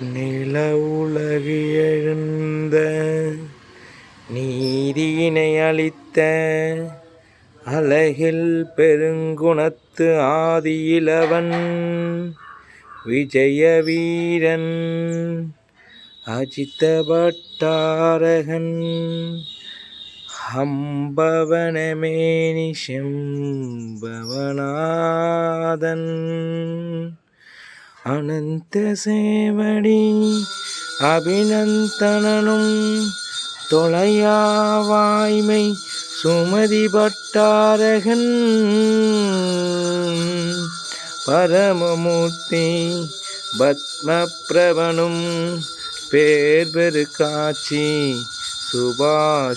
நில உலகு எழுந்த நீதியினை அளித்த அழகில் பெருங்குணத்து ஆதியிலவன் விஜய வீரன் அஜித்த பட்டாரகன் ஹம்பவனமேனி செம்பவனாதன். அனந்த சேவடி அபிநந்தனனும் தொலையாவாய்மை சுமதி பட்டாரகன். பரமமூர்த்தி பத்மபிரபனும் பேர் பெரு காட்சி சுபாசுவநாதன்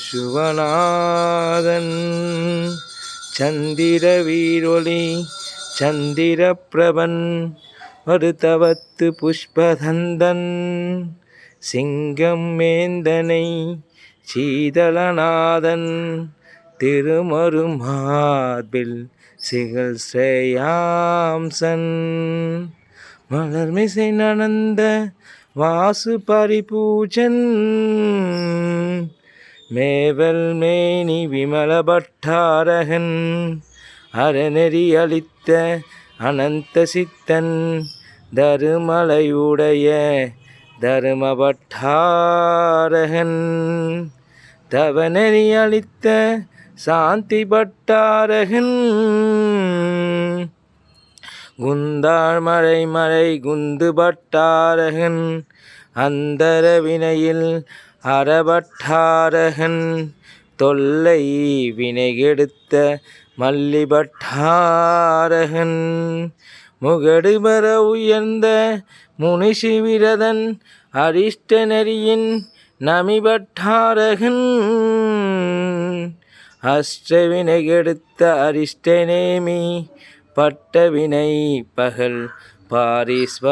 சந்திர வீரொளி சந்திர பிரபன் மருதவத்து புஷ்பதந்தன். சிங்கம் மேந்தனை சீதளநாதன். திருமருமார்பில் சிகல் ஸ்ரேயாம்சன். மலர்மிசை நடந்த வாசு பரிபூஜன். மேவல் மேனி விமல பட்டாரகன். அறநெறி அளித்த அனந்த சித்தன். தருமலையுடைய தருமபட்டாரகன். தவநெறி அளித்த சாந்தி பட்டாரகன் குந்தாள் மறை மறை குந்து பட்டாரகன் அந்தர வினையில் அறபட்டாரகன். தொல்லை வினைகெடுத்த மல்லிபட்டாரகன். முகடுபர உயர்ந்த முனிஷி விரதன் அரிஷ்ட நெறியின் நமிபட்டாரகன். அஷ்டவினை கெடுத்த அரிஷ்டநேமி பட்டவினை பகல் பாரிஸ்வநாதன்.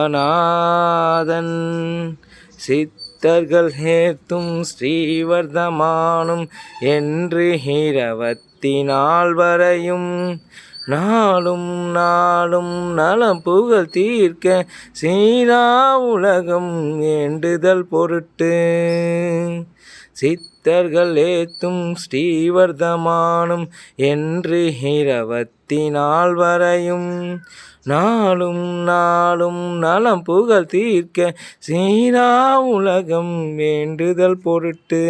சித்தர்கள் ஹேத்தும் ஸ்ரீவர்தமானும் என்று ஹீரவத் நாள் வரையும் நாளும் நாளும் நலம் புகழ் தீர்க்க சீரா உலகம் வேண்டுதல் பொருட்டு. சித்தர்கள் ஏத்தும் ஸ்ரீவர்தமானும் என்று இரவத்தினால் வரையும் நாளும் நாளும் நலம் புகழ் தீர்க்க சீரா உலகம் வேண்டுதல் பொருட்டு.